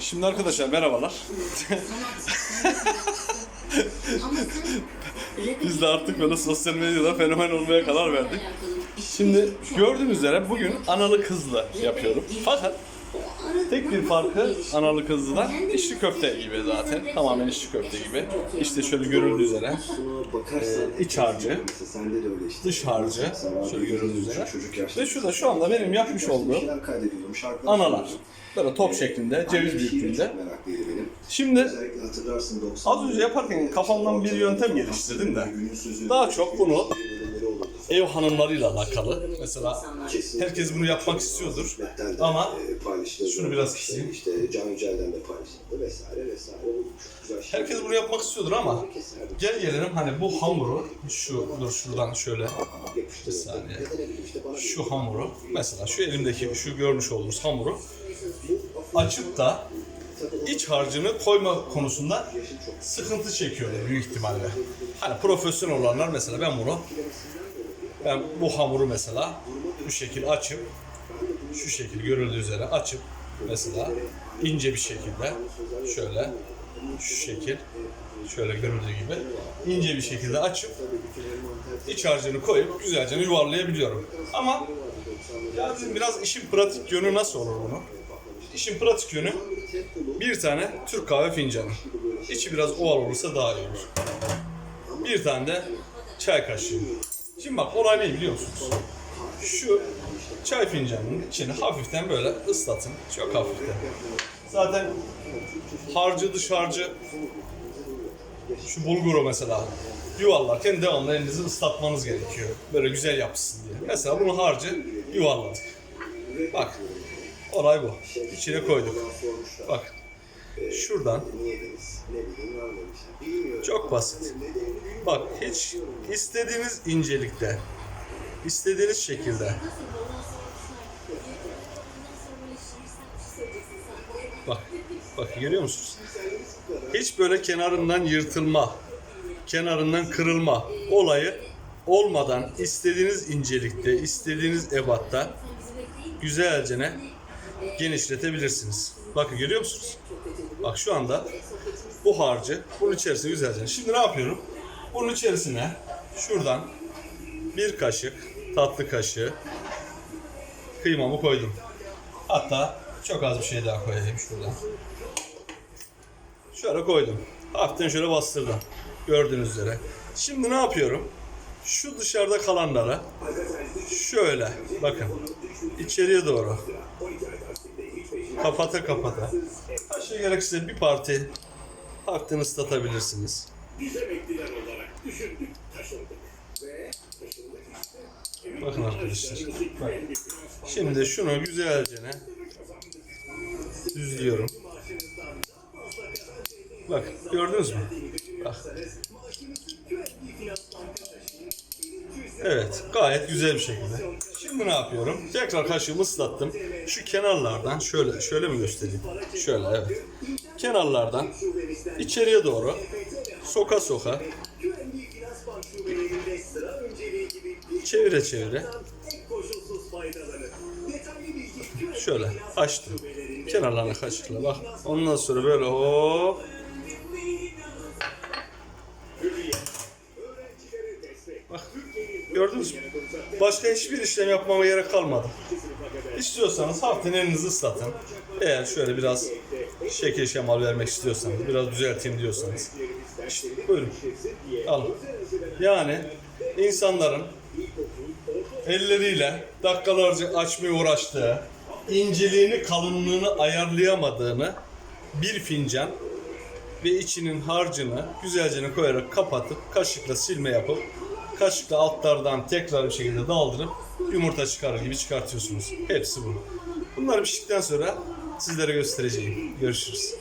Şimdi arkadaşlar merhabalar. Biz de artık böyle sosyal medyada fenomen olmaya karar verdik. Şimdi gördüğünüz üzere bugün analı kızlı yapıyorum. Fakat tek bir farkı analı kızlıdan içli köfte gibi zaten. Tamamen içli köfte gibi. İşte şöyle görüldüğü üzere e, iç harcı, dış harcı şöyle görüldüğü üzere. Ve şurada şu anda benim yapmış olduğum analar. Böyle top şeklinde, ceviz büyüklüğünde. Şimdi az önce yaparken kafamdan bir yöntem geliştirdim de daha çok bunu ev hanımlarıyla alakalı. Mesela herkes bunu yapmak istiyordur ama şunu biraz kısayım. İşte Can Yücel'den de paylaşıldı vesaire vesaire. Herkes bunu yapmak istiyordur ama gel gelelim hani bu hamuru şu dur şuradan şöyle bir saniye. Şu hamuru mesela şu elimdeki şu görmüş olduğunuz hamuru açıp da iç harcını koyma konusunda sıkıntı çekiyorlar büyük ihtimalle. Hani profesyonel olanlar mesela ben bunu ben bu hamuru mesela bu şekil açıp şu şekil görüldüğü üzere açıp mesela ince bir şekilde şöyle şu şekil şöyle görüldüğü gibi ince bir şekilde açıp iç harcını koyup güzelce yuvarlayabiliyorum. Ama ya dedim biraz işin pratik yönü nasıl olur bunu? İşin pratik yönü bir tane Türk kahve fincanı. İçi biraz oval olursa daha iyi olur. Bir tane de çay kaşığı. Şimdi bak olay ne biliyor musunuz? Şu çay fincanının içini hafiften böyle ıslatın. Çok hafiften. Zaten harcı dış harcı şu bulguru mesela yuvarlarken devamlı elinizi ıslatmanız gerekiyor. Böyle güzel yapsın diye. Mesela bunu harcı yuvarladık. Bak olay bu. İçine koyduk. Bak şuradan çok basit. Bak hiç istediğiniz incelikte, istediğiniz şekilde. Bak, bak görüyor musunuz? Hiç böyle kenarından yırtılma, kenarından kırılma olayı olmadan istediğiniz incelikte, istediğiniz ebatta güzelce ne genişletebilirsiniz. Bakın görüyor musunuz? Bak şu anda bu harcı bunun içerisine güzelce. Şimdi ne yapıyorum? Bunun içerisine şuradan bir kaşık tatlı kaşığı kıymamı koydum. Hatta çok az bir şey daha koyayım şuradan. Şöyle koydum. Hafiften şöyle bastırdım. Gördüğünüz üzere. Şimdi ne yapıyorum? Şu dışarıda kalanlara şöyle bakın içeriye doğru kapata kapata aşağı gerekirse bir parti hafiften ıslatabilirsiniz. Bakın arkadaşlar. Bak. Şimdi şunu güzelce ne düzlüyorum. Bak gördünüz mü? Bak. Evet gayet güzel bir şekilde. Şimdi ne yapıyorum? Tekrar kaşığımı ıslattım. Şu kenarlardan şöyle şöyle mi göstereyim? Şöyle evet. Kenarlardan içeriye doğru soka soka çevire çevire şöyle açtım. Kenarlarına kaşıkla bak. Ondan sonra böyle hop gördünüz mü? Başka hiçbir işlem yapmama gerek kalmadı. İstiyorsanız hafiften elinizi ıslatın. Eğer şöyle biraz şekil şemal vermek istiyorsanız, biraz düzelteyim diyorsanız. İşte buyurun. Alın. Yani insanların elleriyle dakikalarca açmaya uğraştığı, inceliğini, kalınlığını ayarlayamadığını bir fincan ve içinin harcını güzelce koyarak kapatıp kaşıkla silme yapıp kaşıkla altlardan tekrar bir şekilde daldırıp yumurta çıkarır gibi çıkartıyorsunuz. Hepsi bu. Bunları piştikten sonra sizlere göstereceğim. Görüşürüz.